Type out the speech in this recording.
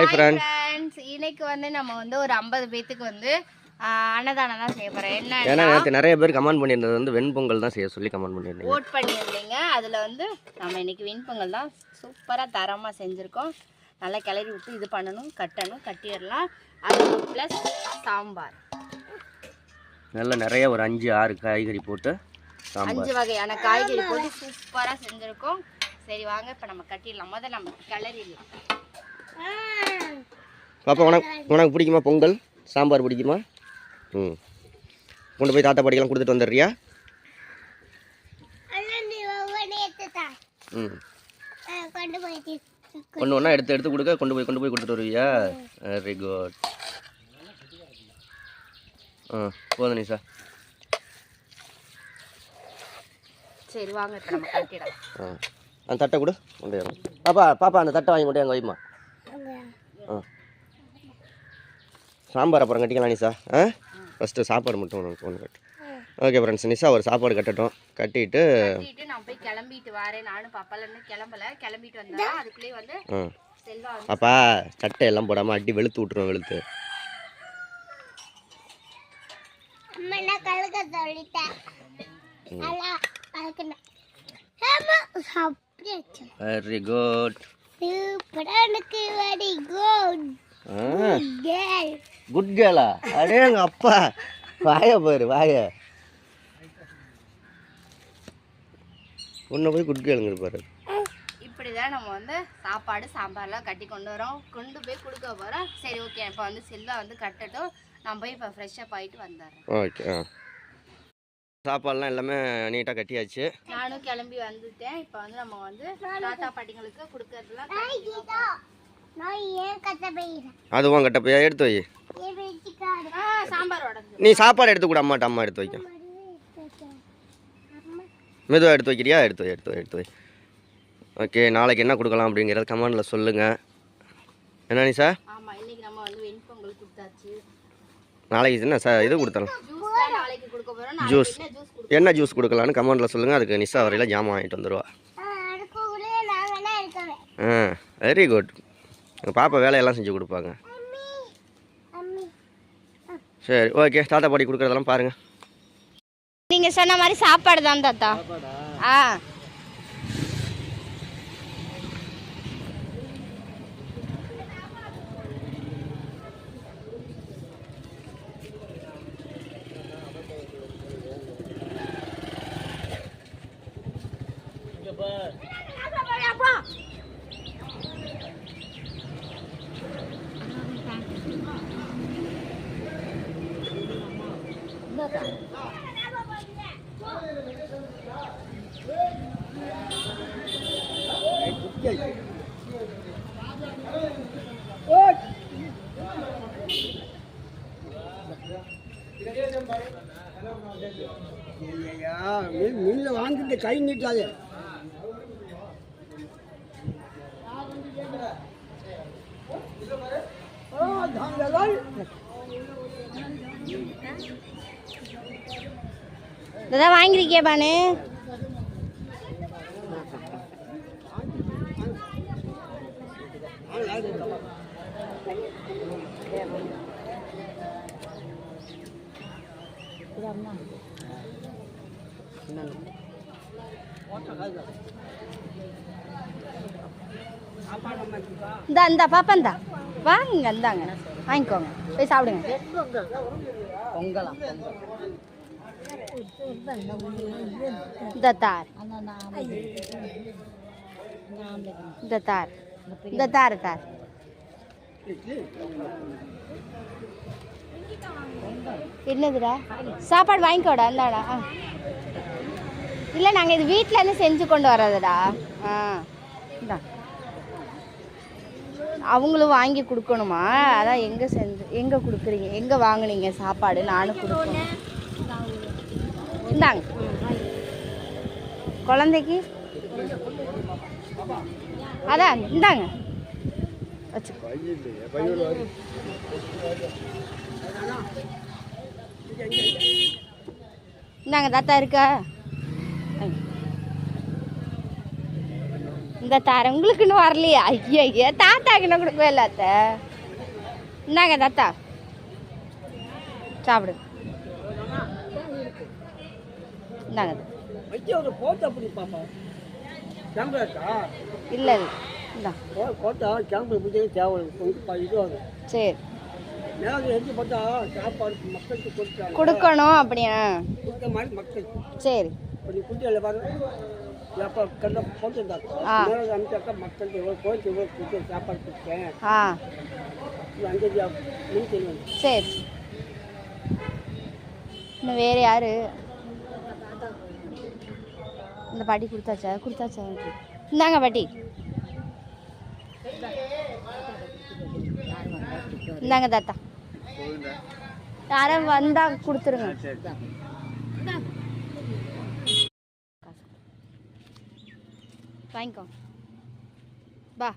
Hi friend friends இன்னைக்கு வந்து நம்ம வந்து ஒரு ஐம்பது பேத்துக்கு வந்து அன்னதானம் தான் செய்ய போறோம். ஏன்னா என்ன நேற்று நிறைய பேர் கமெண்ட் பண்ணியிருந்தது வந்து வெண்பொங்கல் தான் செய்ய சொல்லி கமெண்ட் பண்ணியிருந்தீங்க. ஓட் பண்ணியிருந்தீங்க. அதில் வந்து நம்ம இன்னைக்கு வெண்பொங்கல் தான் சூப்பராக தரமாக செஞ்சுருக்கோம். நல்லா கிளறி விட்டு இது பண்ணணும் கட்டணும் கட்டிடலாம். அது ப்ளஸ் சாம்பார். நல்ல நிறைய ஒரு அஞ்சு ஆறு காய்கறி போட்டு அஞ்சு வகையான காய்கறி போட்டு சூப்பராக செஞ்சுருக்கோம். சரி வாங்க இப்போ நம்ம கட்டிடலாம். முதல்ல நம்ம கிளறிடலாம். பாப்பா உனக்கு உனக்கு பிடிக்குமா பொங்கல்? சாம்பார் பிடிக்குமா? ம். கொண்டு போய் தாத்தா பாட்டிக்கெல்லாம் கொடுத்துட்டு வந்துடுறியா? ம். ஒன்று ஒன்றா எடுத்து எடுத்து கொடுக்க கொண்டு போய் கொண்டு போய் கொடுத்துட்டு வருவியா? வெரி குட் ஆ போதும் நிஷா. சரி வாங்க ஆ. அந்த தட்டை கொடு. கொண்டு பாப்பா பாப்பா அந்த தட்டை வாங்கி கொண்டு அங்கே வைமா ஆ. சாம்பார் அப்புறம் கட்டிக்கலாம் நிஷா. ஆ? ஃபஸ்ட்டு சாப்பாடு மட்டும் உனக்கு ஒன்று கட்டு. ஓகே ஃப்ரெண்ட்ஸ் நிஷா ஒரு சாப்பாடு கட்டட்டும். கட்டிட்டு கட்டிட்டு நான் போய் கிளம்பிட்டு வரேன். நானும் பாப்பால இன்னும் கிளம்பல. கிளம்பிட்டு வந்தா அதுக்குள்ளேயே வந்து ஆ. செல்வா வந்து பாப்பா சட்டை எல்லாம் போடாமல் அடி வெளுத்து விட்ருவோம் வெளுத்து. வெரி குட் சூப்பரா எனக்கு வெரி குட் கேர்ள் குட் கேலா அடே எங்கள் அப்பா. வாய பாரு வாய. உன்னை போய் குட் கேளுங்க பாரு. இப்படிதான் நம்ம வந்து சாப்பாடு சாம்பார்லாம் கட்டி கொண்டு வரோம். கொண்டு போய் கொடுக்க போறோம். சரி ஓகே இப்போ வந்து செல்வா வந்து கட்டட்டும். நான் போய் இப்போ ஃப்ரெஷ்ஷப் ஆயிட்டு வந்துடுறேன். ஓகே ஆ. சாப்பாடுலாம் எல்லாமே நீட்டாக கட்டியாச்சு. நானும் கிளம்பி வந்துட்டேன். இப்போ வந்து நம்ம வந்து தாத்தா பாட்டிங்களுக்கு கொடுக்கறதுலாம் continue ஆ நான் ஏன் கத்த போயிடுறேன்? அதுவும் கட்ட போய் எடுத்து வை. நீ சாப்பாடு எடுத்து கூட அம்மாட்ட அம்மா எடுத்து வைக்க மெதுவாக எடுத்து வைக்கிறியா? எடுத்து வை எடுத்து வை எடுத்து வை. ஓகே நாளைக்கு என்ன கொடுக்கலாம் அப்படிங்கிறத கமெண்டில் சொல்லுங்கள் என்ன நீ சார் நாளைக்கு என்ன சார் இது கொடுத்தலாம். ஜூஸ் என்ன ஜூஸ் கொடுக்கலான்னு கமெண்டில் சொல்லுங்கள் அதுக்கு நிஷா வரையில் ஜாமான் வாங்கிட்டு வந்துடுவா ஆ வெரி குட் எங்கள் பாப்பா வேலையெல்லாம் செஞ்சு கொடுப்பாங்க. சரி ஓகே தாத்தா பாட்டி கொடுக்குறதெல்லாம் பாருங்கள் நீங்க சொன்ன மாதிரி சாப்பாடு தான் தாத்தா. ஆ. மில்ல வாங்கிட்டு கை நீட்டாது இதான் வாங்கிருக்கியா பானு? இந்தா இந்தா பாப்பா இந்தா. வாங்க இந்தாங்க. வாங்கிக்கோங்க. போய் சாப்பிடுங்க. இந்த தார். இந்த தார். தார் தார். என்னதுடா? சாப்பாடு வாங்கிக்கோடா இந்தாடா. ஆ. இல்லை நாங்கள் இது வீட்டிலேருந்து செஞ்சு கொண்டு வர்றதுடா. ஆ. இந்தா. அவங்களும் வாங்கி கொடுக்கணுமா? அதான் எங்கே செஞ்சு எங்கே கொடுக்குறீங்க? எங்கே வாங்குனீங்க சாப்பாடு? நானும் கொடுக்கணும். இந்தாங்க. குழந்தைக்கு? அதான் இந்தாங்க. வச்சு. இந்தாங்க தாத்தா இருக்கா? இந்த தரேன் உங்களுக்கு இன்னும் வரலையா. ஐயா ஐயா. தாத்தாக்கு இன்னும் கொடுக்கவே இல்லை அத்தை. இந்தாங்க தாத்தா. சாப்பிடு. இந்தாங்க இல்லை இல்லை. சரி. கொடுக்கணும் அப்படியா? சரி. அனுப்பிச்சாக்கா மக்களுக்கு இவ்வளோ கோயிலுக்கு இவ்வளோ கொடுத்து சாப்பாடு கொடுத்தேன் ஆ இது அஞ்சு மீன் தெரியும் சரி இன்னும் வேறு யாரு இந்த பாட்டி கொடுத்தாச்சா கொடுத்தாச்சா இந்தாங்க பாட்டி இந்தாங்க தாத்தா யாரும் வந்தா கொடுத்துருங்க வாங்கிக்கோ பா